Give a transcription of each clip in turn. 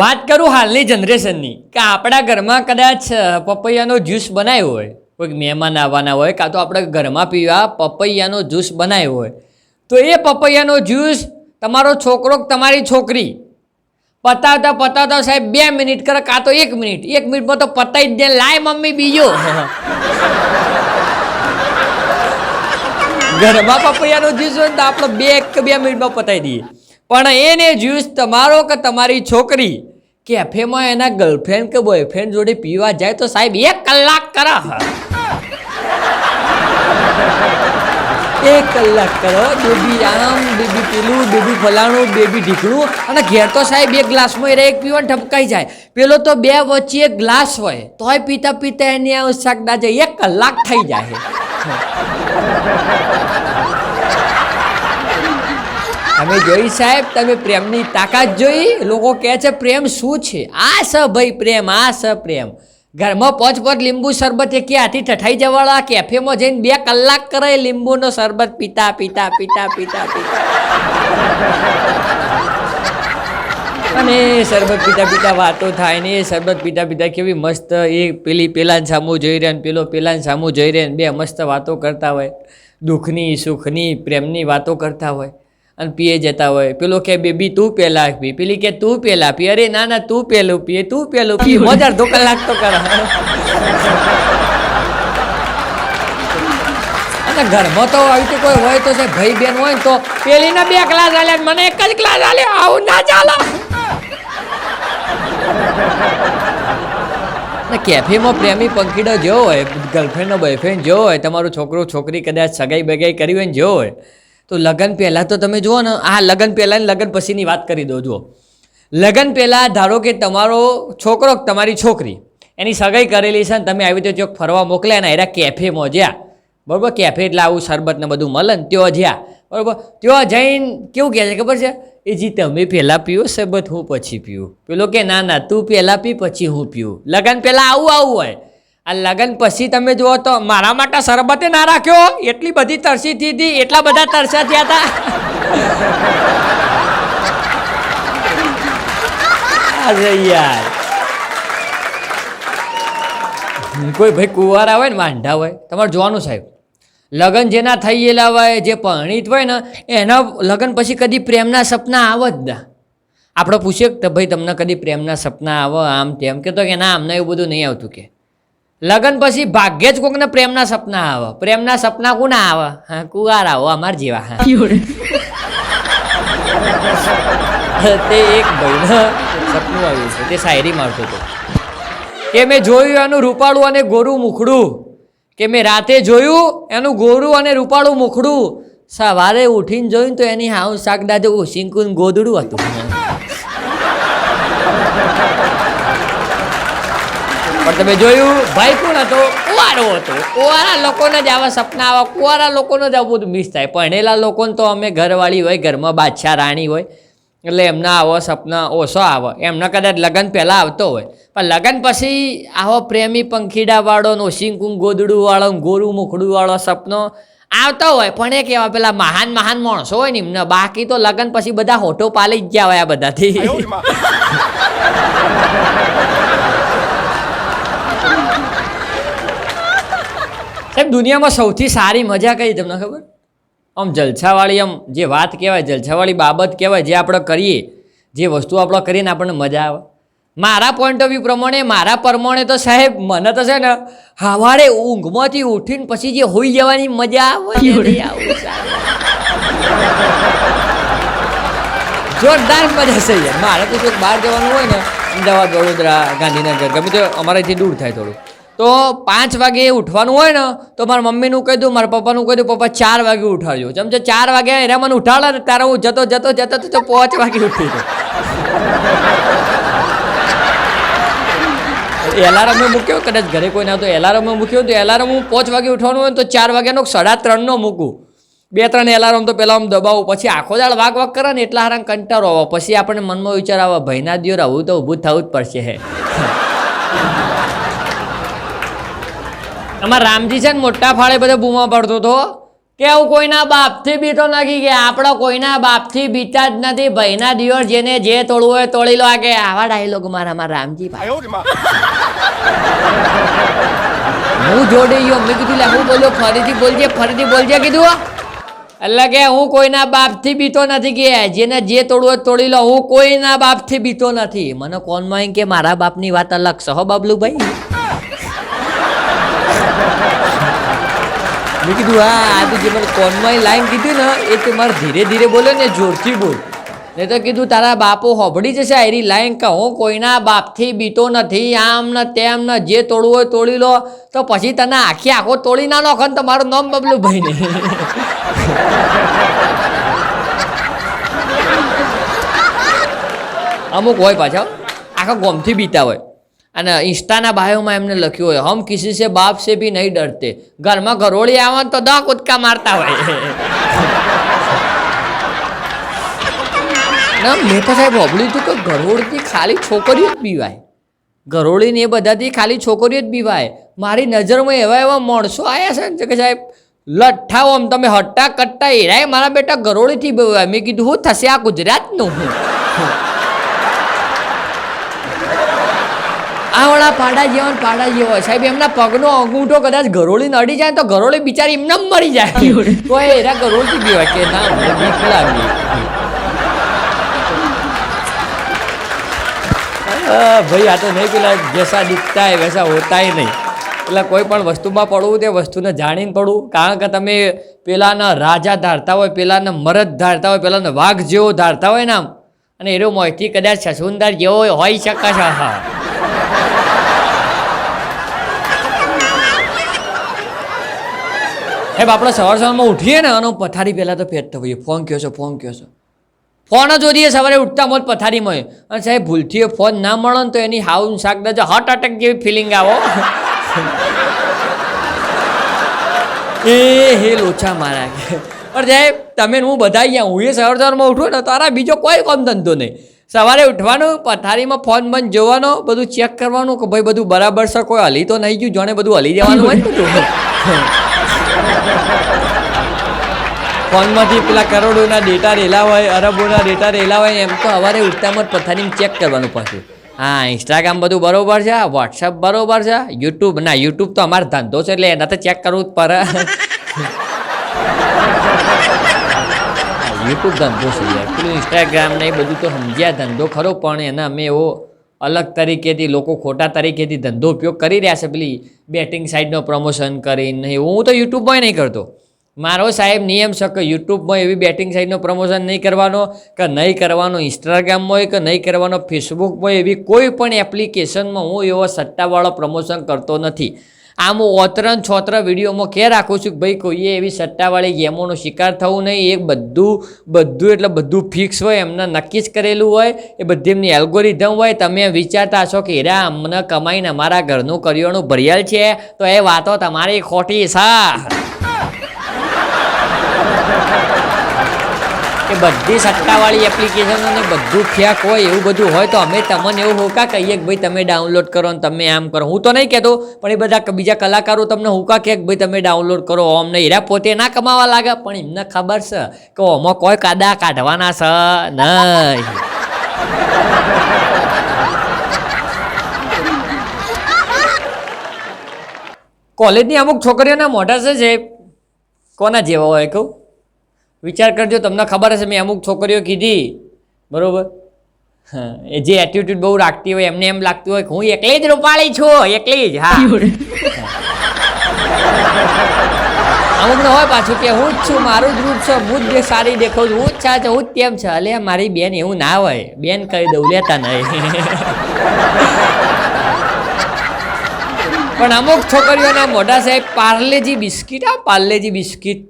વાત કરું હાલની જનરેશનની, કે આપણા ઘરમાં કદાચ પપૈયાનો જ્યુસ બનાવ્યો હોય, કોઈક મહેમાન આવવાના હોય, કાં તો આપણે ઘરમાં પીવા પપૈયાનો જ્યુસ બનાવ્યો હોય, તો એ પપૈયાનો જ્યુસ તમારો છોકરો તમારી છોકરી પતાવતા પતાવતા સાહેબ બે મિનિટ કરે, કાં તો એક મિનિટ, એક મિનિટમાં તો પતાવી જ દે, લાય મમ્મી બીજો. ઘરમાં પપૈયાનો જ્યુસ હોય તો આપણે બે કે બે મિનિટમાં પતાવી દઈએ. પણ એને જ્યુસ તમારો કે તમારી છોકરી? કેફેમાં એના ગર્લફ્રેન્ડ કે બોયફ્રેન્ડ જોડે પીવા જાય તો સાહેબ એક કલાક કરા. એક કલાક કરો. બેબી આમ, બેબી પેલું, બેબી ફલાણું, બેબી ઢીકણું. અને ઘેર તો સાહેબ એક ગ્લાસમાં એ એક પીવા ઠપકાઈ જાય. પેલો તો બે વચ્ચે એક ગ્લાસ હોય. તોય પીતા પીતા એની આ શાક ના જાય એક કલાક થઈ જાય. તમે જોઈ સાહેબ, તમે પ્રેમની તાકાત જોઈ. લોકો કહે છે, પ્રેમ શું છે? આ સ ભાઈ, પ્રેમ, આ સ પ્રેમ. ઘરમાં પોચ પોચ લીંબુ શરબત એક ક્યાંથી ઠઠાઈ જવાળા કેફેમાં જઈને બે કલાક કરે લીંબુનો શરબત પીતા પીતા પીતા પીતા પીતા. અને શરબત પીતા પીતા વાતો થાય ને એ શરબત પીતા પીતા કેવી મસ્ત એ પેલી, પેલાને સામું જોઈ રહે ને, પેલો, પેલાને સામું જોઈ રહે ને, બે મસ્ત વાતો કરતા હોય. દુઃખની, સુખની, પ્રેમની વાતો કરતા હોય. અને પીએ જતા હોય. પેલો કે બેબી તું પેલા પી. પેલી કે તું પેલા પી. અરે ના ના તું પેલું પીએ તું પેલું પી. મજા અડધો કલાક તો કર. અને ઘરમાં તો આવી રીતે કોઈ હોય તો છે ભાઈ બેન હોય ને તો પેલીને બે ક્લાસ આલ્યા મને એક જ ક્લાસ આલ્યો. આવું ના ચાલો. કેફેમાં પ્રેમી પંખીડો જેવો હોય ગર્લફ્રેન્ડનો બોયફ્રેન્ડ જેવો હોય તમારો છોકરો છોકરી કદાચ સગાઈ બગાઈ કરી હોય ને જો હોય તો લગ્ન પહેલાં તો તમે જુઓ ને, આ લગ્ન પહેલાં લગ્ન પછીની વાત કરી દો જુઓ. લગ્ન પહેલાં ધારો કે તમારો છોકરો તમારી છોકરી, એની સગાઈ કરેલી છે ને, તમે આવી રીતે ચોક ફરવા મોકલ્યા ને, એરા કેફેમાં જ્યાં, બરાબર? કેફે એટલે આવું શરબત ને બધું મળે ને, ત્યાં જ્યાં, બરાબર? ત્યાં જઈને કેવું કહે છે, ખબર છે? એ જી, તમે પહેલાં પીવો શરબત, હું પછી પીવું. પેલો કે, ના ના, તું પહેલાં પી, પછી હું પીવું. લગ્ન પહેલાં આવું આવું હોય. આ લગ્ન પછી તમે જુઓ તો મારા માટે શરબતે ના રાખ્યો એટલી બધી તરસી થઈ હતી એટલા બધા તરસ્યા થયા હતા અરે યાર. કોઈ ભાઈ કુંવારા હોય ને, વાંઢા હોય, તમારે જોવાનું સાહેબ. લગ્ન જેના થઈ ગયેલા હોય, જે પરણિત હોય ને, એના લગ્ન પછી કદી પ્રેમના સપના આવે જ ના. આપણે પૂછીએ કે ભાઈ, તમને કદી પ્રેમના સપના આવે, આમ તેમ કે તો કે ના, અમને એવું બધું નહીં આવતું કે. લગ્ન પછી ભાગ્યે જ કોકને પ્રેમના સપના આવે. પ્રેમના સપના કોના આવે? હા કુવાર આવો અમાર જેવા હા. તે એક ભાઈને સપનું આવ્યું છે તે શાયરી મારતો હતો. કે મેં જોયું એનું રૂપાળું અને ગોરું મુખડું. કે મેં રાતે જોયું એનું ગોરું અને રૂપાળું મુખડું. સવારે ઉઠીને જોયું તો એની હાઉ શાક જેવું સિંકુન ગોદડું હતું. પણ તમે જોયું, ભાઈ કોણ હતો? કુવારો હતો. કુવારા લોકોને જ આવા સપના આવા, કુવારા લોકોને જ આવું બધું મિસ થાય. ભણેલા લોકોને તો અમે ઘરવાળી હોય, ઘરમાં બાદશાહ રાણી હોય. એટલે એમના આવો સપના ઓછો આવે. એમના કદાચ લગ્ન પહેલાં આવતો હોય. પણ લગ્ન પછી આવો પ્રેમી પંખીડાવાળો નોશિંકું ગોદડુંવાળો, ગોરું મુખડુંવાળો સપનો આવતો હોય. પણ એ કેવા, પેલા મહાન મહાન માણસો હોય ને એમને. બાકી તો લગ્ન પછી બધા હોઠો પાલી જ ગયા હોય આ બધાથી. સાહેબ, દુનિયામાં સૌથી સારી મજા કઈ તમને ખબર? આમ જલસાવાળી, આમ જે વાત કહેવાય, જલસાવાળી બાબત કહેવાય, જે આપણે કરીએ, જે વસ્તુ આપણે કરીએ ને આપણને મજા આવે. મારા પોઈન્ટ ઓફ વ્યૂ પ્રમાણે, મારા પ્રમાણે તો સાહેબ, મને તો છે ને સવારે ઊંઘમાંથી ઉઠીને પછી જે હોઈ જવાની મજા આવે. જોરદાર મજા છે મારે તો જો બહાર જવાનું હોય ને, અમદાવાદ, વડોદરા, ગાંધીનગર, ગમે તો અમારાથી દૂર થાય થોડું તો પાંચ વાગે ઉઠવાનું હોય ને, તો મારા મમ્મીનું કહી દઉં, મારા પપ્પાનું કહી દઉં, પપ્પા ચાર વાગે ઉઠાડજો જેમ કે ચાર વાગે એરા મને ઉઠાડે ને ત્યારે હું જતો જતો જતો જતો પાંચ વાગે ઉઠી જાઉં. એલાર્મ મેં મૂક્યો? કદાચ ઘરે કોઈ ના તો એલાર્મ મેં મૂક્યો તો એલાર્મ હું પાંચ વાગે ઉઠવાનું હોય તો ચાર વાગ્યાનો સાડા ત્રણનો મૂકું. બે, ત્રણ એલાર્મ તો પહેલાં આમ દબાવું, પછી આખો દાળ વાગ વાગ કરે ને એટલા હારા કંટાળો આવે. પછી આપણને મનમાં વિચાર આવે ભાઈના દિયોર આવું તો ઊભું થવું જ પડશે. હે તમારા રામજી છે ને મોટા ફાળે બધે બૂમો પડતો હતો. કે હું કોઈના બાપથી બીતો નથી કે આપણો કોઈના બાપથી બીતા જ નથી. ભાઈના દિવસ જેને જે તોડવું હોય તોડી લો. કે આવા ડાયલોગ મારા મારા રામજી હું જોડે ગયો મેં કીધું લે હું બોલ્યો ફરીથી બોલજે ફરીથી બોલજે કીધું એટલે કે હું કોઈના બાપથી બીતો નથી કે જેને જે તોડવું હોય તોડી લો. હું કોઈના બાપથી બીતો નથી. મને કોનમાં કે મારા બાપની વાત અલગ સહ હો બાબલુભાઈ. મેં કીધું, હા, આ તો જે મને કોનમાં લાઈન કીધી ને, એ તો મારે ધીરે ધીરે બોલે ને જોરથી બોલ. ને તો કીધું, તારા બાપો હોભળી જશે એરી લાઈન કે હું કોઈના બાપથી બીતો નથી, આમ ને તેમ ને જે તોડવું હોય તોડી લો, તો પછી તને આખી આખો તોડી ના નાખો ને તમારું નામ બબલું ભાઈ ને અમુક હોય પાછા, આખા ગોમથી બીતા હોય. અને ઇન્સ્ટાના બાયોમાં એમને લખ્યું હોય હમ કિસી સે બાપ સે ભી નહીં ડરતે. ઘરમાં ઘરોળી આવે તો દા કૂદકા મારતા હોય. ના મેં તો સાહેબ સાંભળ્યું હતું કે ગરોળથી ખાલી છોકરીઓ જ પીવાય ઘરોળીને એ બધાથી ખાલી છોકરીઓ જ પીવાય મારી નજરમાં એવા એવા માણસો આવ્યા છે કે સાહેબ લઠ્ઠાઓ આમ તમે હટ્ટા કટ્ટા એરાય મારા બેટા ગરોળીથી બીવાય. મેં કીધું હું થશે આ ગુજરાતનું હું. આ વાળા પાડા જેવા પાડા જેવો સાહેબ, એમના પગનો અંગૂઠો કદાચ ગરોળી નડી જાય તો ગરોળી બિચારી એમને મરી જાય. તો એના ગરોળથી ગયો કે ના બીક ભાઈ, આ તો નહીં પેલા જેસા દીખતા હે વૈસા હોતા નહીં. એટલે કોઈ પણ વસ્તુમાં પડવું તે વસ્તુને જાણીને પડવું. કારણ કે તમે પેલાના રાજા ધારતા હોય, પેલાના મરદ ધારતા હોય, પેલાના વાઘ જેવો ધારતા હોય ને આમ. અને એનો મોંથી કદાચ સસુંદર જેવો હોઈ શકે છે. હા. સાહેબ, આપણે સવાર સવારમાં ઉઠીએ ને અને પથારી પહેલાં તો પહેરતા હોઈએ ફોન કયો છો, ફોન કયો છો? ફોન જ જોઈએ સવારે ઉઠતા મોત પથારીમાં. અને સાહેબ, ભૂલથી ફોન ના મળે ને તો એની હાઉન શાક દજો હાર્ટ અટેક જેવી ફિલિંગ આવો. એ હે લોચા મારા પણ સાહેબ, તમે હું બધા અહીંયા, હું એ સવાર સવારમાં ઉઠું ને, તારા બીજો કોઈ કોમ ધંધો નહીં. સવારે ઉઠવાનું, પથારીમાં ફોન બંધ જોવાનો, બધું ચેક કરવાનું કે ભાઈ બધું બરાબર છે, કોઈ હલી તો નહીં ગયું, જાણે બધું હલી જવાનું હોય ફોનમાંથી પેલા કરોડોના ડેટા રેલા હોય, અરબોના ડેટા રેલા હોય, એમ તો સવારે ઉઠતામાં જ પથારીને ચેક કરવાનું પાછું હા ઇન્સ્ટાગ્રામ બધું બરોબર છે વોટ્સઅપ બરોબર છે યુટ્યુબ ના યુટ્યુબ તો અમારો ધંધો છે એટલે એના તો ચેક કરવું જ પડે. યુટ્યુબ ધંધો છે પેલું ઇન્સ્ટાગ્રામ ને એ બધું તો સમજ્યા ધંધો ખરો, પણ એના અમે એવો અલગ તરીકેથી, લોકો ખોટા તરીકેથી ધંધો ઉપયોગ કરી રહ્યા છે. પેલી બેટિંગ સાઇડનો પ્રમોશન કરીને એવું. હું તો યુટ્યુબમાં નહીં કરતો. મારો સાહેબ નિયમ છે કે યુટ્યુબમાં એવી બેટિંગ સાઇડનો પ્રમોશન નહીં કરવાનો કે નહીં કરવાનો ઇન્સ્ટાગ્રામમાં કે નહીં કરવાનો ફેસબુકમાં એવી કોઈ પણ એપ્લિકેશનમાં હું એવો સટ્ટાવાળો પ્રમોશન કરતો નથી. આમ હું ઓતરન છોતરા વિડીયોમાં કે રાખું છું કે ભાઈ કોઈએ એવી સટ્ટાવાળી ગેમોનો શિકાર થવું નહીં. એ બધું બધું એટલે બધું ફિક્સ હોય, એમને નક્કી જ કરેલું હોય. એ બધી એમની એલ્ગોરિધમ હોય. તમે વિચારતા હશો કે હેરા, અમને કમાઈને અમારા ઘરનું કરિયાણું ભરિયાલ છે. તો એ વાતો તમારી ખોટી છે. કે બધી સટ્ટાવાળી એપ્લિકેશન અને બધું ફેક હોય એવું બધું હોય તો અમે તમને એવું હોકા કહીએ કે ભાઈ તમે ડાઉનલોડ કરો ને તમે આમ કરો. હું તો નહીં કહેતો, પણ એ બધા બીજા કલાકારો તમને હોકા કહે કે ભાઈ તમે ડાઉનલોડ કરો, ઓમ નહીં. એરા પોતે ના કમાવા લાગે, પણ એમને ખબર છે કે ઓમાં કોઈ કાદા કાઢવાના છે નહીં. કોલેજની અમુક છોકરીઓના મોઢા છે છે કોના જેવા હોય કહું? વિચાર કરજો તમને ખબર હશે મેં અમુક છોકરીઓ કીધી. બરોબર? હા એ જે એટીટ્યુડ બહુ રાખતી હોય એમને એમ લાગતું હોય કે હું એકલી જ રૂપાળી છું એકલી જ હા. અમુક ને હોય પાછું કે હું જ છું મારું જ રૂપ છે હું જ સારી દેખાઉં છું હું જ છા છે હું જ તેમ છે. અલે મારી બેન એવું ના હોય. બેન કહી દઉં લેતા નહીં. પણ અમુક છોકરીઓના મોઢા સાહેબ પાર્લેજી બિસ્કિટ આ પાર્લેજી બિસ્કિટ.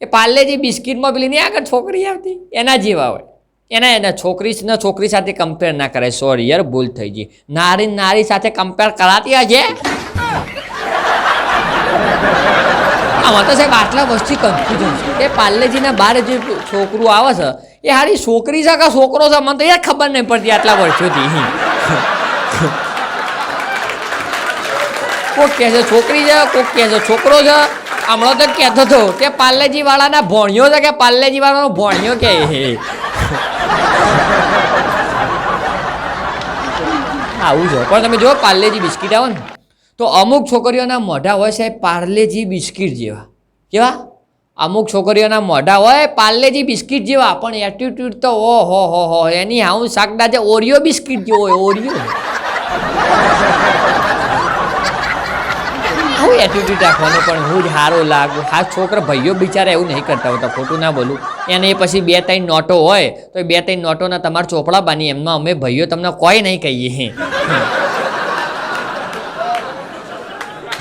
એ પાર્લેજી બિસ્કિટમાં પેલી નહીં આગળ છોકરી આવતી, એના જેવા હોય. એના એના છોકરી છોકરી સાથે કમ્પેર ના કરે સોરી યાર, ભૂલ થઈ ગઈ. નારી નારી સાથે કમ્પેર કરાતી હશે? આમાં તો સાહેબ આટલા વર્ષથી કન્ફ્યુઝન છે. એ પાર્લેજીના બહાર જે છોકરું આવે છે, એ હારી છોકરી છે કે છોકરો છે? મને તો યાર ખબર નહીં પડતી આટલા વર્ષોથી. કોક કહે છે છોકરી છે, કોક કહે છે છોકરો છે. હમણાં તો કહેતો હતો કે પાર્લેજી વાળાના ભોણિયો છે કે પાર્લેજી વાળાનો ભોણિયો કે? આવું છે. પણ તમે જો પાર્લેજી બિસ્કિટ આવો ને. તો અમુક છોકરીઓના મોઢા હોય સાહેબ પાર્લેજી બિસ્કિટ જેવા. કેવા? અમુક છોકરીઓના મોઢા હોય પાર્લેજી બિસ્કિટ જેવા, પણ એટીટ્યુડ તો ઓ હો હો હો, એની હાઉ શાકડા છે, ઓરિયો બિસ્કિટ જેવો હોય, ઓરિયો. હું એટીટ્યુડ રાખવાનો પણ હું જ સારો લાગુ. હા છોકરા ભાઈઓ બિચારા એવું નહીં કરતા હોતા ખોટું ના બોલું. એને એ પછી બે ત્રણ નોટો હોય, તો એ બે ત્રણ નોટોના તમારા ચોપડા બાની એમમાં અમે ભાઈઓ તમને કોઈ નહીં કહીએ.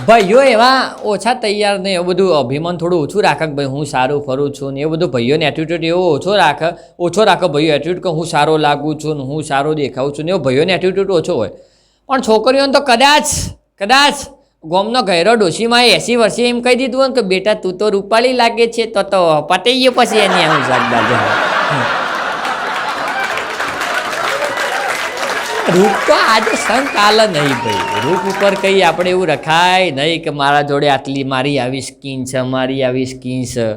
ભાઈઓ એવા ઓછા તૈયાર ને એવું બધું અભિમાન થોડું ઓછું રાખે કે ભાઈ, હું સારું ફરું છું ને એવું બધું ભાઈઓને એટીટ્યુડ એવો ઓછો રાખે ઓછો રાખે ભાઈઓ એટીટ્યુડ કે હું સારો લાગુ છું ને હું સારો દેખાઉં છું ને એવો ભાઈઓને એટીટ્યુડ ઓછો હોય. પણ છોકરીઓને તો કદાચ કદાચ ગોમનો ગહેરો ડોશીમાં એસી વર્ષે એમ કહી દીધું ને કે, બેટા, તું તો રૂપાળી લાગે છે, તો તો પતી ગયો પછી એની આવું શાકભાજ. રૂપ તો આજે સંકાલ નહીં ભાઈ. રૂપ ઉપર કંઈ આપણે એવું રખાય નહીં કે, મારા જોડે આટલી મારી આવી સ્કીન છે, મારી આવી સ્કીન છે.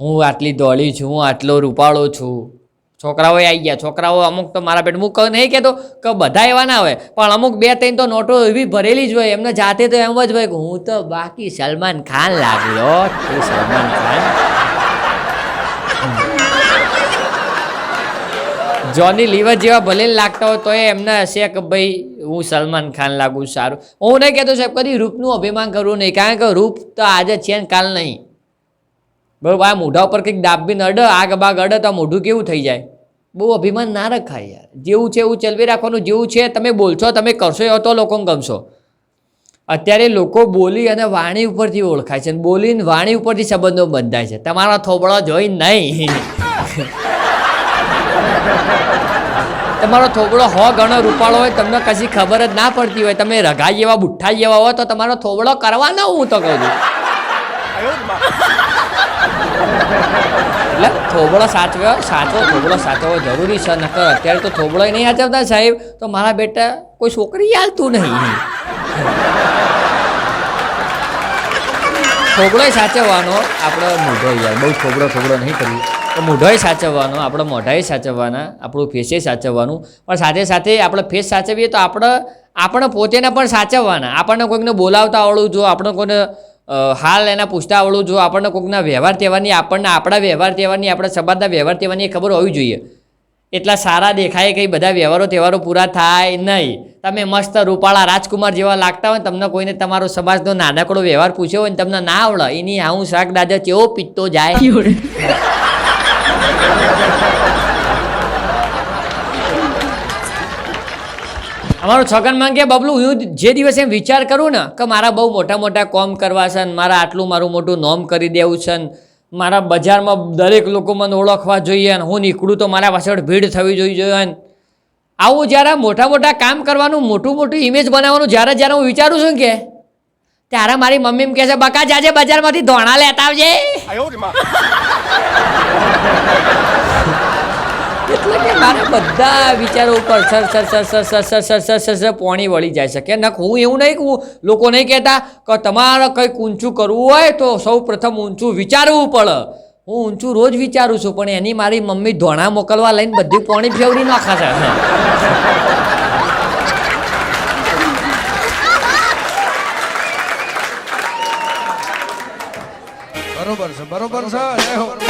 હું આટલી દોડી છું, હું આટલો રૂપાળો છું. છોકરાઓ આવી ગયા. છોકરાઓ અમુક તો મારા પેટ મૂક નહીં કહેતો કે બધા એવા ના હોય, પણ અમુક બે ત્રણ તો નોટો એવી ભરેલી જ હોય, એમને જાતે તો એમ જ હોય કે હું તો બાકી સલમાન ખાન લાગ્યો સલમાન ખાન. જોની લીવર જેવા ભલે લાગતા હોય તો એમને હશે કે ભાઈ, હું સલમાન ખાન લાગુ સારું. હું નહીં કહેતો સાહેબ, કદી રૂપનું અભિમાન કરવું નહીં, કારણ કે રૂપ તો આજે છે ને કાલ નહીં. બરોબર, આ મોઢા ઉપર કંઈક દાબીને અડે, આગ બાગ અડે, તો મોઢું કેવું થઈ જાય? બહુ અભિમાન ના રખાય યાર. જેવું છે એવું ચલવી રાખવાનું, જેવું છે તમે બોલશો, તમે કરશો એવો તો લોકોને ગમશો. અત્યારે લોકો બોલી અને વાણી ઉપરથી ઓળખાય છે બોલીને વાણી ઉપરથી સંબંધો બંધાય છે. તમારા થોબડો જોઈ નહીં. તમારો થોબળો હો, ઘણો રૂપાળો હોય, તમને કશી ખબર જ ના પડતી હોય. તમે રઘા જેવા બુઠ્ઠા જેવા હોય તો તમારો થોબળો કરવાનો હું તો કહું છું. એટલે થોબળો સાચવ્યો, સાચવો થોબડો સાચવવો જરૂરી છે. નકર અત્યારે તો થોબડો નહીં સાચવતા સાહેબ. તો મારા બેટા કોઈ છોકરી હાલતું નહીં. થોબડોય સાચવવાનો આપણો મોઢો યાર. બહુ થોબડો થોબડો નહીં કરવું તો મોઢોય સાચવવાનો, આપણો મોઢાએ સાચવવાના, આપણું ફેસે સાચવવાનું. પણ સાથે સાથે આપણે ફેસ સાચવીએ તો આપણે આપણે પોતેને પણ સાચવવાના. આપણને કોઈકને બોલાવતા આવડવું જો આપણે કોઈને હાલ એના પૂછતા આવડવું જો આપણને કોઈકના વ્યવહાર તહેવારની, આપણને આપણા વ્યવહાર તહેવારની, આપણા સંબંધના વ્યવહાર તહેવારની ખબર હોવી જોઈએ. એટલા સારા દેખાય કંઈ બધા વ્યવહારો તહેવારો પૂરા થાય નહીં. તમે મસ્ત રૂપાળા રાજકુમાર જેવા લાગતા હોય તમને કોઈને તમારો સમાજનો નાનકડો વ્યવહાર પૂછ્યો હોય ને તમને ના આવડે. એની હું શાક દાદા કેવો પીતો જાય અમારો છગન માંગે, બબલું, હું જે દિવસે એમ વિચાર કરું ને, કે મારા બહુ મોટા મોટા કોમ કરવા છે ને, મારા આટલું મારું મોટું નોમ કરી દેવું છે ને, મારા બજારમાં દરેક લોકો મને ઓળખવા જોઈએ અને હું નીકળું તો મારા પાછળ ભીડ થવી જોઈએ ને. આવું જ્યારે મોટા મોટા કામ કરવાનું, મોટું મોટું ઇમેજ બનાવવાનું, જ્યારે જ્યારે હું વિચારું છું કે ત્યારે મારી મમ્મી એમ કહે છે, બકા, જાજે બજારમાંથી ધોણા લેતા આવજે. એટલે કે મારા બધા વિચારો ઉપર sir sir sir sir sir sir sir sir sir sir પોણી વળી જાય છે કે ના હું એવું નહીં કહું લોકો નહીં કહેતા કે તમારે કંઈક ઊંચું કરવું હોય તો સૌ પ્રથમ ઊંચું વિચારવું પડે હું ઊંચું રોજ વિચારું છું પણ એની મારી મમ્મી ધોણા મોકલવા લઈને બધી પોણી ફેવડી નાખાશે બરોબર છે બરોબર છે